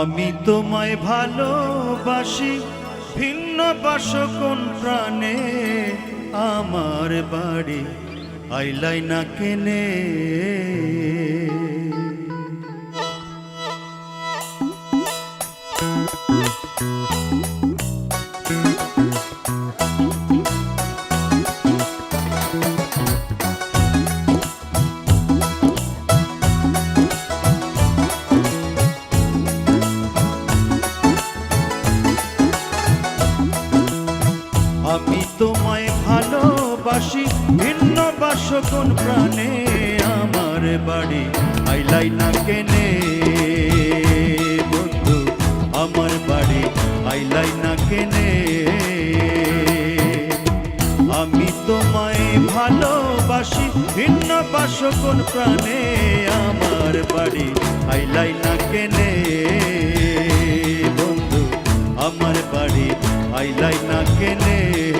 আমি তোমায় ভালোবাসি ভিন্ন বাস কোন প্রাণে? আমার বাড়ি আইলাই না কেনে? তোমায় ভালোবাসি, ভিন্ন বাস কোন প্রাণে আমার বাড়ি। আইলাই না কেনে, বন্ধু, আমার বাড়ি। আইলাই না কেনে। আমি তোমায় ভালোবাসি, ভিন্ন বাস কোন প্রাণে আমার বাড়ি। আইলাই না কেনে, বন্ধু, আমার বাড়ি। আইলাই না কেনে।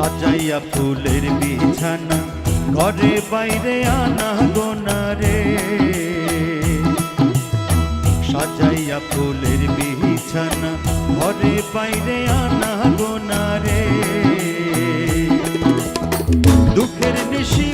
সাজাইয়া ফুলের বিছানা, ঘরে বাইরে আনা গোনা রে। সাজাইয়া ফুলের বিছানা, ঘরে বাইরে আনা গোনা রে। দুঃখের নিশি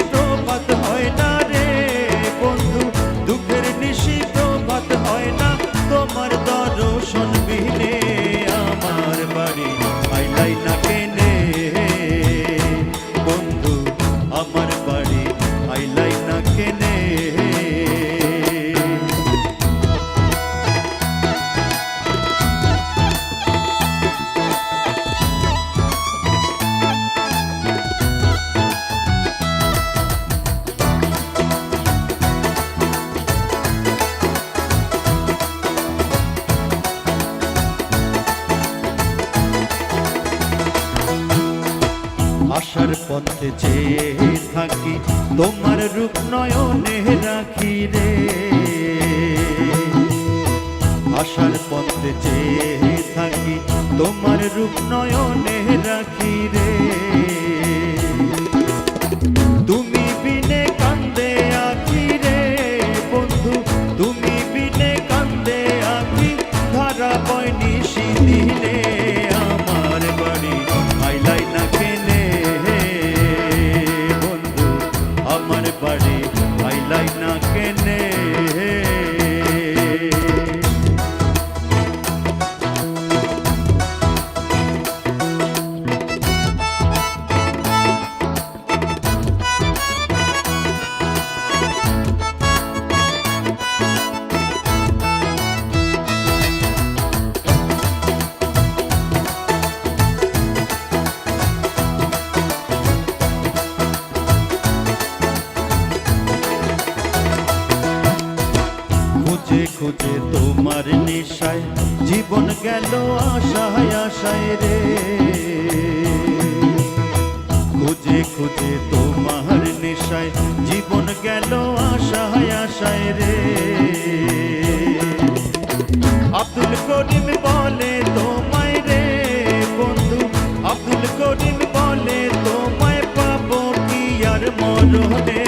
আসার পথে চেয়ে থাকি, তোমার রূপ নয়নে রাখি রে। আসার পথে চেয়ে থাকি, তোমার রূপ নয়নে রাখি রে। বাড়ি আইলাই না কেনে খুঁজে তোমার নেশায়, জীবন গেল আশায় আশায় রে। খুঁজে খুঁজে তোমার নেশায়, জীবন গেল আশায় আশায় রে। আব্দুল করিম বলে তোমায় রে বন্ধু, আব্দুল করিম বলে তোমায় পাবো কি আর মরণে?